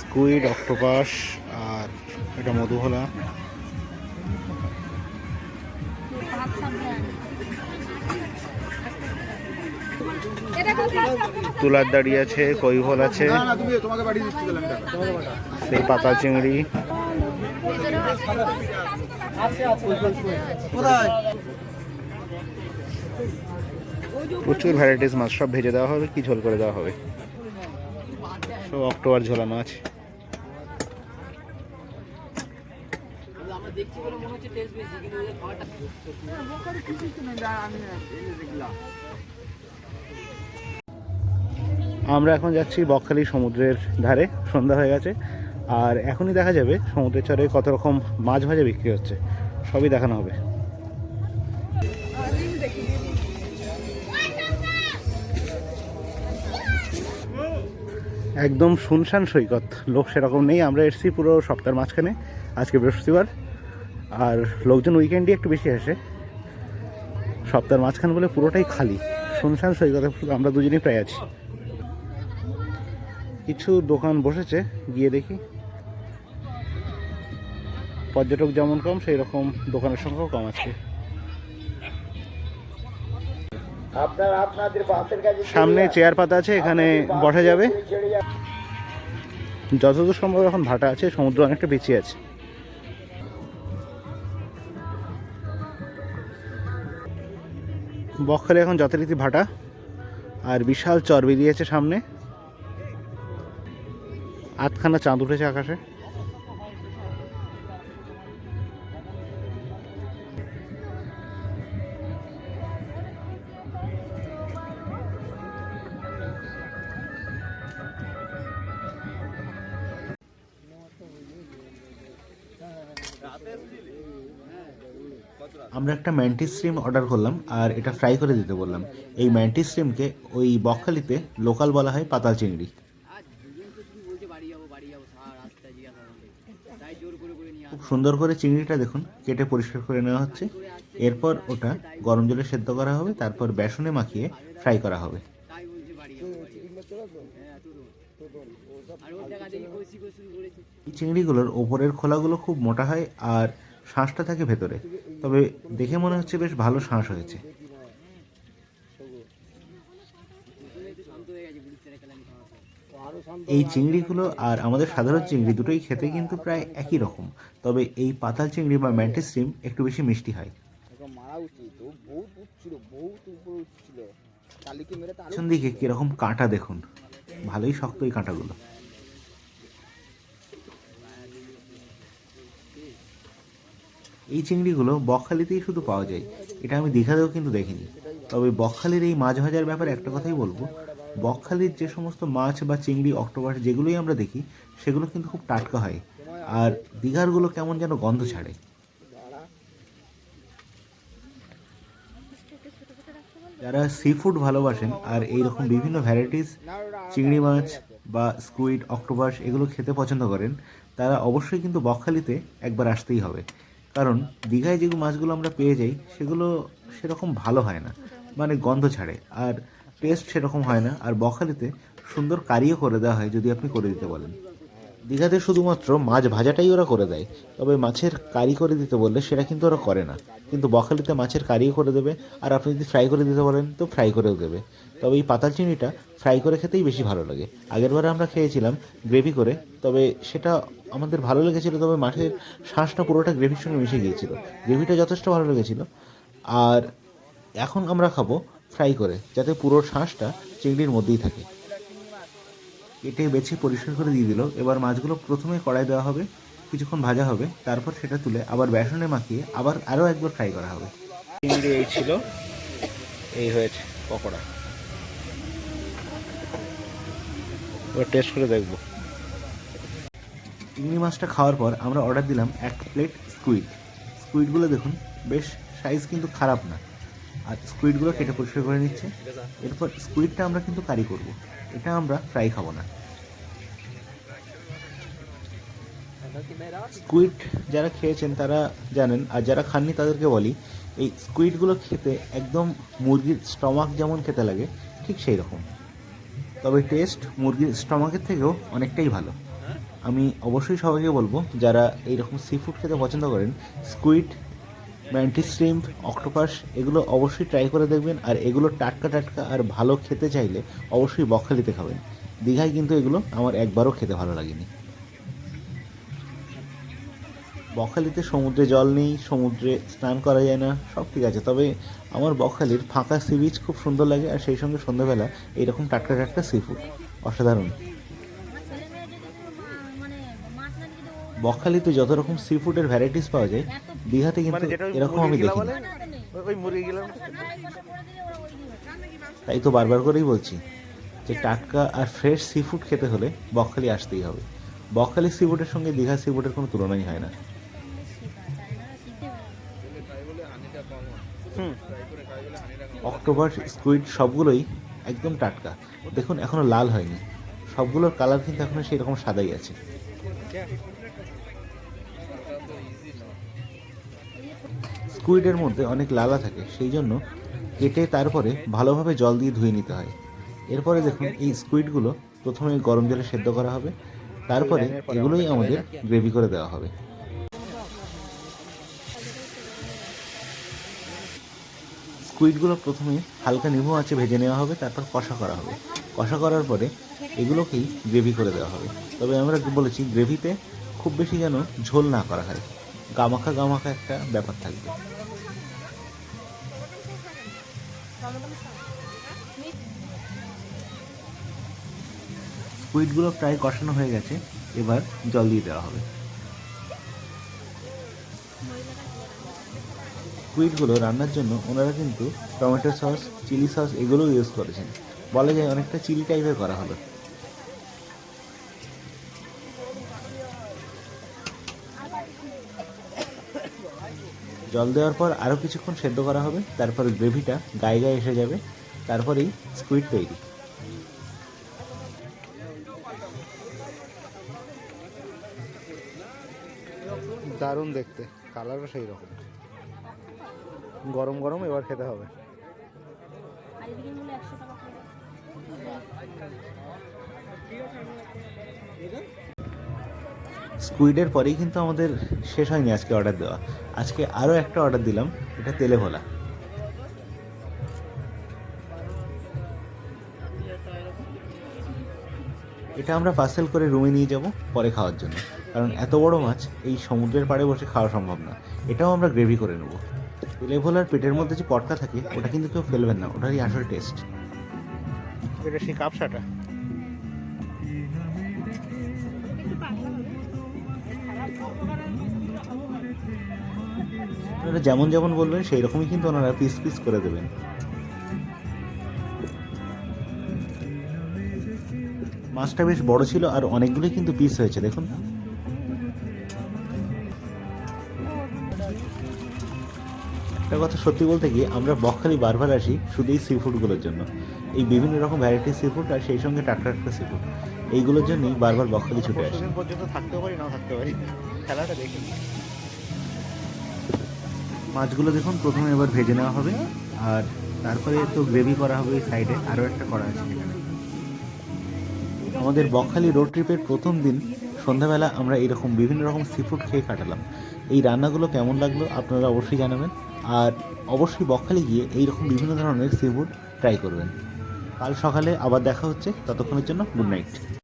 Squid octopus আর এটা মধুহলা। এটা তুলার দাড়ি আছে কৈভল আছে। সেই পাতা চিংড়ি। প্রচুর ভ্যারাইটিস মাছ সব ভেজে দেওয়া হবে কি ঝোল করে দেওয়া হবে? সব অক্টোবর ঝোলানো আছে। আমরা এখন যাচ্ছি বকখালি সমুদ্রের ধারে, সন্ধ্যা হয়ে গেছে, আর এখনই দেখা যাবে সমুদ্রের চরে কত রকম মাছ ভাজা বিক্রি হচ্ছে, সবই দেখানো হবে। একদম শুনশান সৈকত। লোক সেরকম নেই, আমরা এসেছি পুরো সপ্তাহের মাঝখানে, আজকে বৃহস্পতিবার। আর লোকজন উইকেন্ডই একটু বেশি আসে সপ্তাহের মাঝখান বলে পুরোটাই খালি। শুনশান সৈকতে আমরা দুজনেই প্রায় আছি। কিছু দোকান বসেছে, গিয়ে দেখি। পর্যটক যেমন কম সেই রকম দোকানের সংখ্যাও কম আছে সামনে চেয়ার পাতা আছে এখানে বসা যাবে। যতদূর সম্ভব এখন ভাটা আছে সমুদ্র অনেকটা পিছিয়ে আছে। বকখালি এখন যথারীতি ভাটা আর বিশাল চর বেরিয়েছে সামনে। আটখানা চাঁদ উঠেছে আকাশে। আমরা একটা ম্যান্টিস স্ট্রিম অর্ডার করলাম, আর এটা ফ্রাই করে দিতে বললাম। এই ম্যান্টিস স্ট্রিমকে ওই বকখালিতে লোকাল বলা হয় পাতাল চিংড়ি। খুব সুন্দর করে চিংড়িটা দেখুন, কেটে পরিষ্কার করে নেওয়া হচ্ছে। এরপর ওটা গরম জলে সেদ্ধ করা হবে, তারপর বেসনে মাখিয়ে ফ্রাই করা হবে। এই চিংড়িগুলোর ওপরের খোলাগুলো খুব মোটা হয়, আর শাঁসটা থাকে ভেতরে। তবে দেখে মনে হচ্ছে বেশ ভালো শাঁস হয়েছে। এই চিংড়িগুলো আর আমাদের সাধারণ চিংড়ি দুটোই খেতে কিন্তু প্রায় একই রকম, তবে এই পাতাল চিংড়ি বা ম্যান্টিস একটু বেশি মিষ্টি হয়। পিছন দিকে কীরকম কাঁটা দেখুন, ভালোই শক্ত এই কাঁটাগুলো। এই চিংড়িগুলো বকখালিতেই শুধু পাওয়া যায়। এটা আমি দীঘাতেও কিন্তু দেখিনি। তবে বকখালির এই মাছ ভাজার ব্যাপারে একটা কথাই বলব। বকখালির যে সমস্ত মাছ বা চিংড়ি, অক্টোপাস যেগুলোই আমরা দেখি, সেগুলো কিন্তু খুব টাটকা হয়। আর দীঘারগুলো কেমন যেন গন্ধ ছাড়ে। যারা সি ফুড ভালোবাসেন আর এইরকম বিভিন্ন ভ্যারাইটিস চিংড়ি মাছ বা স্কুইড অক্টোপাস এগুলো খেতে পছন্দ করেন, তারা অবশ্যই কিন্তু বকখালিতে একবার আসতেই হবে। কারণ দীঘায় যে মাছগুলো আমরা পেয়ে যাই, সেগুলো সেরকম ভালো হয় না। মানে গন্ধ ছাড়ে। আর টেস্ট সেরকম হয় না। আর বখালিতে সুন্দর কারিও করে দেওয়া হয়, যদি আপনি করে দিতে বলেন। দীঘাতে শুধুমাত্র মাছ ভাজাটাই ওরা করে দেয়। তবে মাছের কারি করে দিতে বললে সেটা কিন্তু ওরা করে না। কিন্তু বখালিতে মাছের কারিও করে দেবে, আর আপনি যদি ফ্রাই করে দিতে বলেন, তো ফ্রাই করেও দেবে। তবে এই পাতাল চিংড়িটা ফ্রাই করে খেতেই বেশি ভালো লাগে। আগেরবারে আমরা খেয়েছিলাম গ্রেভি করে, তবে সেটা আমাদের ভালো লেগেছিল, তবে মাছের শাঁসটা পুরোটা গ্রেভির সঙ্গে মিশে গিয়েছিল। গ্রেভিটা যথেষ্ট ভালো লেগেছিল। আর এখন আমরা খাব ফ্রাই করে, যাতে পুরো শাঁসটা চিংড়ির মধ্যেই থাকে। কেটে বেছে পরিষ্কার করে দিয়ে দিল। এবার মাছগুলো প্রথমে কড়াই দেওয়া হবে কিছুক্ষণ ভাজা হবে তারপর সেটা তুলে আবার বেসনে মাখিয়ে আবার আরও একবার ফ্রাই করা হবে। চিংড়ি এই ছিল এই হয়েছে পকোড়া। এবার টেস্ট করে দেখব। চিংড়ি মাছটা খাওয়ার পর আমরা অর্ডার দিলাম এক প্লেট স্কুইড স্কুইডগুলো দেখুন বেশ সাইজ কিন্তু খারাপ না। আর স্কুইডগুলো কেটে পরিষ্কার করে নিচ্ছে। এরপর স্কুইডটা আমরা কিন্তু কারি করব। এটা আমরা ফ্রাই খাব না। স্কুইড যারা খেয়েছেন তারা জানেন, আর যারা খাননি তাদেরকে বলি, এই স্কুইডগুলো খেতে একদম মুরগির স্টমাক যেমন খেতে লাগে, ঠিক সেই রকম। তবে টেস্ট মুরগির স্টমাকের থেকেও অনেকটাই ভালো। আমি অবশ্যই সবাইকে বলব, যারা এইরকম সি ফুড খেতে পছন্দ করেন, স্কুইড ম্যান্টিস শ্রিম্প অক্টোপাস এগুলো অবশ্যই ট্রাই করে দেখবেন, আর এগুলো টাটকা টাটকা আর ভালো খেতে চাইলে অবশ্যই বকখালিতে খাবেন। দীঘায় কিন্তু এগুলো আমার একবারও খেতে ভালো লাগেনি। বকখালিতে সমুদ্রে জল নেই সমুদ্রে স্নান করা যায় না সব ঠিক আছে। তবে আমার বকখালির ফাঁকা সি বিচ খুব সুন্দর লাগে আর সেই সঙ্গে সন্ধ্যাবেলা এইরকম টাটকা টাটকা সি ফুড অসাধারণ বকখালিতে যত রকম সি ফুডের ভ্যারাইটিস পাওয়া যায় দীঘাতে কিন্তু এরকম আমি গেলাম তাই তো বারবার করেই বলছি যে টাটকা আর ফ্রেশ সি ফুড খেতে হলে বকখালি আসতেই হবে। বকখালি সি ফুডের সঙ্গে দীঘা সি ফুডের কোনো তুলনাই হয় না। অক্টোবর, স্কুইড, সবগুলোই একদম টাটকা। দেখুন, এখনও লাল হয়নি। সবগুলোর কালার কিন্তু এখনও সেই রকম সাদাই আছে। স্কুইডের মধ্যে অনেক লালা থাকে, সেই জন্য কেটে তারপরে ভালোভাবে জল দিয়ে ধুয়ে নিতে হয়। এরপরে দেখুন, এই স্কুইডগুলো প্রথমে গরম জলে সেদ্ধ করা হবে। তারপরে এগুলোই আমাদের গ্রেভি করে দেওয়া হবে। স্কুইডগুলো প্রথমে হালকা নিমু আছে ভেজে নেওয়া হবে, তারপর কষা করা হবে। কষা করার পরে এগুলোকেই গ্রেভি করে দেওয়া হবে। তবে আমরা বলেছি গ্রেভিতে খুব বেশি যেন ঝোল না করা হয়। গামাখা গামাখা একটা ব্যাপার থাকবে। স্কুইডগুলো প্রায় কষানো হয়ে গেছে, এবার জল দিয়ে দেওয়া হবে। স্কুইডগুলো রান্নার জন্য ওনারা কিন্তু টমেটো সস চিলি সস এগুলো ইউজ করেছেন। বলা যায় অনেকটা চিলি টাইপের করা হলো। জল দেওয়ার পর আরও কিছুক্ষণ সেদ্ধ করা হবে, তারপরে গ্রেভিটা গায়ে গায়ে এসে যাবে, তারপরেই স্কুইড তৈরি। দারুণ দেখতে কালারও সেই রকম গরম গরম এবার খেতে হবে। স্কুইডের পরেই কিন্তু আমাদের শেষ হয়নি আজকে অর্ডার দেওয়া। আজকে আরও একটা অর্ডার দিলাম, এটা তেলে ভোলা এটা আমরা পার্সেল করে রুমে নিয়ে যাব পরে খাওয়ার জন্য। কারণ এত বড় মাছ এই সমুদ্রের পাড়ে বসে খাওয়া সম্ভব না। এটাও আমরা গ্রেভি করে নেব। তেলে ভোলার পেটের মধ্যে যে পটকা থাকে ওটা কিন্তু কেউ ফেলবেন না ওটারই আসল টেস্ট এটা সেই কাপসাটা? আপনারা যেমন যেমন বলবেন সেই রকমই কিন্তু ওনারা পিস পিস করে দেবেন। মাছটা বেশ বড় ছিল আর অনেকগুলোই কিন্তু পিস হয়েছে দেখুন। একটা কথা সত্যি বলতে গিয়ে আমরা বকখালি বারবার আসি শুধু এই সি ফুডগুলোর জন্য। এই বিভিন্ন রকম ভ্যারাইটি সি ফুড আর সেই সঙ্গে টাটকা টাটকা সি ফুড এইগুলোর জন্যই বারবার বকখালি ছুটে আসি। পর্যন্ত থাকতেও পারি নাও থাকতে পারি। খেলাটা দেখি। মাছগুলো দেখুন প্রথমে এবার ভেজে নেওয়া হবে। আর তারপরে তো গ্রেভি করা হবে এই সাইডে আরও একটা করা আছে এখানে। আমাদের বকখালি রোড ট্রিপের প্রথম দিন সন্ধ্যাবেলা আমরা এরকম বিভিন্ন রকম সি ফুড খেয়ে কাটালাম। এই রান্নাগুলো কেমন লাগল আপনারা অবশ্যই জানাবেন। আর অবশ্যই বকখালি গিয়ে এইরকম বিভিন্ন ধরনের সি ফুড ট্রাই করবেন। কাল সকালে আবার দেখা হচ্ছে, ততক্ষণের জন্য গুড নাইট